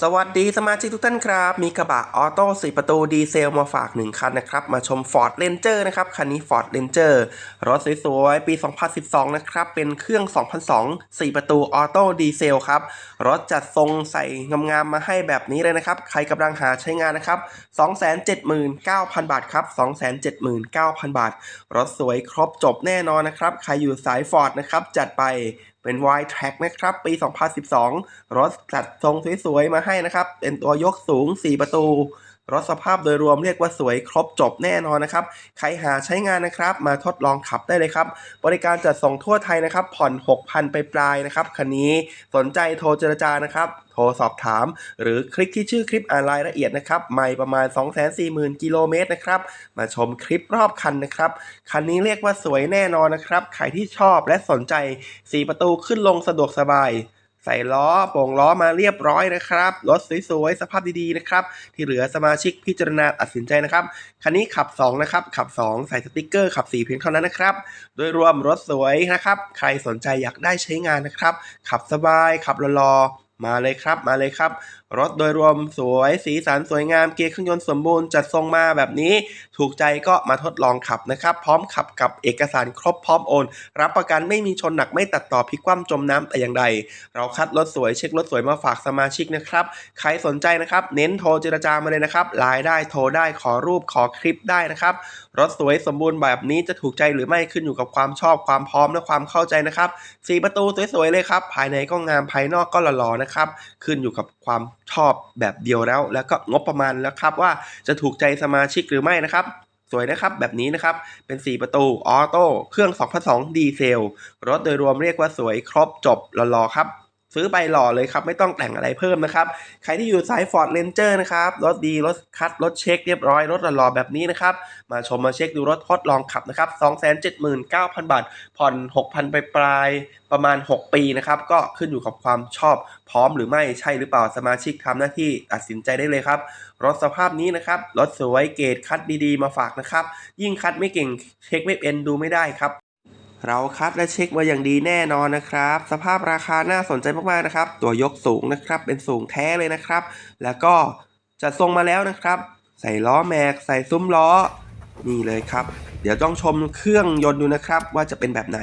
สวัสดีสมาชิกทุกท่านครับ มีกระบะออโต้4ประตูดีเซลมาฝาก 1 คันนะครับ มาชม Ford Ranger นะครับ คันนี้ Ford Ranger รถสวยๆ ปี 2012 นะครับ เป็นเครื่อง 2002 4 ประตูออโต้ดีเซลครับ รถจัดทรงใส่งามๆมาให้แบบนี้เลยนะครับ ใครกำลังหาใช้งานนะครับ 279,000 บาทครับ 279,000 บาท รถสวยครบจบแน่นอนนะครับ ใครอยู่สาย Ford นะครับ จัดไป เป็น Y Track นะครับ ปี 2012 รถจัดทรงสวยๆ มาให้นะครับ เป็นตัวยกสูง 4 ประตู รถสภาพโดยรวมเรียกว่าสวยครบจบแน่นอนนะครับ ใครหาใช้งานนะครับ มาทดลองขับได้เลยครับ บริการจัดส่งทั่วไทยนะครับ ผ่อน 6,000 ไปปลายๆนะครับ คันนี้สนใจโทรเจรจานะครับ โทรสอบถาม หรือคลิกที่ชื่อคลิปอ่านรายละเอียดนะครับ ไม่ประมาณ 240,000 กิโลเมตรนะครับ มาชมคลิปรอบคันนะครับ คันนี้เรียกว่าสวยแน่นอนนะครับ ใครที่ชอบและสนใจ 4 ประตูขึ้นลงสะดวกสบาย ใส่ล้อโป่งล้อมาเรียบร้อยนะครับรถสวยๆสภาพดีๆนะครับที่เหลือสมาชิกพิจารณาตัดสินใจนะครับคันนี้ขับ 2 นะครับ ขับ 2 ใส่สติกเกอร์ขับ 4 เพียงเท่านั้นนะครับ โดยรวมรถสวยนะครับ ใครสนใจอยากได้ใช้งานนะครับ ขับสบายขับรอ มาเลยครับมาเลยครับ รถโดยรวมสวยสีสันสวยงามเกียร์เครื่องยนต์สมบูรณ์จัดทรงมาแบบนี้ ถูกใจก็มาทดลองขับนะครับ พร้อมขับกับเอกสารครบพร้อมโอน รับประกันไม่มีชนหนักไม่ตัดต่อพลิกคว่ำจมน้ำแต่อย่างใด เราคัดรถสวยเช็ครถสวยมาฝากสมาชิกนะครับใครสนใจนะครับเน้นโทรเจรจามาเลยนะครับไลน์ได้โทรได้ขอรูปขอคลิปได้นะครับรถสวยสมบูรณ์แบบนี้จะถูกใจหรือไม่ขึ้นอยู่กับความชอบความพร้อมและความเข้าใจนะครับสีประตูสวยๆเลยครับภายในก็งามภายนอกก็หล่อๆนะครับขึ้นอยู่กับความชอบแบบเดียวแล้ว แล้วก็งบประมาณแล้วครับว่าจะถูกใจสมาชิกหรือไม่นะครับสวยนะครับแบบนี้นะครับ เป็น 4 ประตูออโต้เครื่อง2002ดีเซล รถโดยรวมเรียกว่าสวยครบจบหล่อๆครับ ซื้อไปหล่อเลยครับ ไม่ต้องแต่งอะไรเพิ่มนะครับ ใครที่อยู่สาย Ford Ranger นะครับ รถดีรถคัด รถเช็คเรียบร้อย รถหล่อแบบนี้นะครับ มาชมมาเช็คดูรถทดลองขับนะครับ 279,000 บาท ผ่อน 6,000 ไปปลายประมาณ 6 ปีนะครับ ก็ขึ้นอยู่กับความชอบ พร้อมหรือไม่ใช่หรือเปล่าสมาชิกทำหน้าที่ตัดสินใจได้เลยครับ รถสภาพนี้นะครับ รถสวยเกรดคัดดีๆ มาฝากนะครับ ยิ่งคัดไม่เก่งเช็คไม่เป็นดูไม่ได้ครับ เราคัดและเช็คมาอย่างดีแน่นอนนะครับ สภาพราคาน่าสนใจมากๆนะครับ ตัวยกสูงนะครับ เป็นสูงแท้เลยนะครับ แล้วก็จัดทรงมาแล้วนะครับ ใส่ล้อแม็ก ใส่ซุ้มล้อ นี่เลยครับ เดี๋ยวต้องชมเครื่องยนต์ดูนะครับ ว่าจะเป็นแบบไหน